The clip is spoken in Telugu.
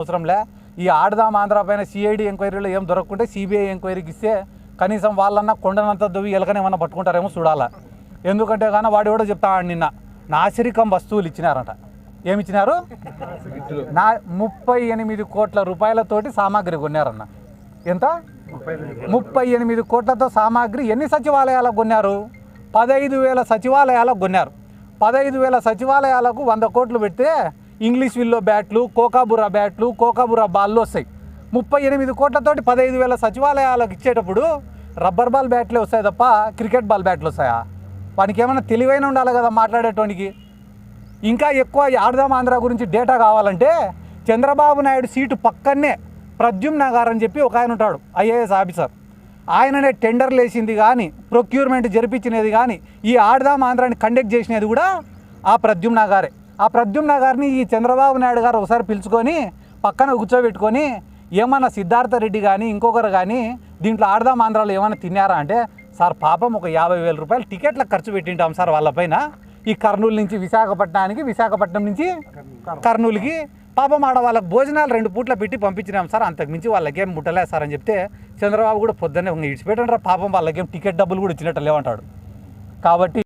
అవసరంలే. ఈ ఆడదాం ఆంధ్ర పైన సిఐడి ఎంక్వైరీలో ఏం దొరకకుంటే సిబిఐ ఎంక్వైరీకి ఇస్తే కనీసం వాళ్ళన్నా కొండనంత దువ్వి ఎలకనేమన్నా పట్టుకుంటారేమో చూడాలా. ఎందుకంటే కానీ వాడు కూడా చెప్తా నిన్న నాసిరికం వస్తువులు ఇచ్చినారంట. ఏమి ఇచ్చినారు నా ముప్పై ఎనిమిది కోట్ల రూపాయలతోటి సామాగ్రి కొన్నారన్న. ఎంత? ముప్పై ఎనిమిది కోట్లతో సామాగ్రి ఎన్ని సచివాలయాలకు కొన్నారు? పదహైదు వేల సచివాలయాలకు కొన్నారు. పదహైదు వేల సచివాలయాలకు వంద కోట్లు పెడితే ఇంగ్లీష్ విల్లో బ్యాట్లు కోకాబురా బ్యాట్లు కోకాబురా బాల్లు వస్తాయి. ముప్పై ఎనిమిది కోట్లతోటి పదహైదు వేల సచివాలయాలకు ఇచ్చేటప్పుడు రబ్బర్ బాల్ బ్యాట్లే వస్తాయి తప్ప క్రికెట్ బాల్ బ్యాట్లు వస్తాయా? వానికి ఏమైనా తెలివైన ఉండాలి కదా మాట్లాడేటోనికి. ఇంకా ఎక్కువ ఆడదాం ఆంధ్ర గురించి డేటా కావాలంటే చంద్రబాబు నాయుడు సీటు పక్కనే ప్రద్యుమ్న గారు అని చెప్పి ఒక ఆయన ఉంటాడు ఐఏఎస్ ఆఫీసర్. ఆయననే టెండర్లు వేసింది కానీ ప్రొక్యూర్మెంట్ జరిపించినది కానీ ఈ ఆడదాం ఆంధ్రాని కండక్ట్ చేసినది కూడా ఆ ప్రద్యుమ్న గారే. ఆ ప్రద్యుమ్న గారిని ఈ చంద్రబాబు నాయుడు గారు ఒకసారి పిలుచుకొని పక్కన కూర్చోబెట్టుకొని ఏమన్నా సిద్ధార్థ రెడ్డి కానీ ఇంకొకరు కానీ దీంట్లో ఆడదాం ఆంధ్రాలో ఏమైనా తిన్నారా అంటే సార్ పాపం ఒక యాభై వేల రూపాయలు టికెట్ల ఖర్చు పెట్టింటాం సార్ వాళ్ళపైన ఈ కర్నూలు నుంచి విశాఖపట్నానికి విశాఖపట్నం నుంచి కర్నూలుకి పాపం ఆడ వాళ్ళకి భోజనాలు రెండు పూట్ల పెట్టి పంపించినాం సార్. అంతకుమించి వాళ్ళకేం ముట్టలేదు సార్ అని చెప్తే చంద్రబాబు కూడా పొద్దున్నే ఇడిచిపెట్టండి రా పాపం వాళ్ళకేం టికెట్ డబ్బులు కూడా ఇచ్చినట్టు లేవంటాడు. కాబట్టి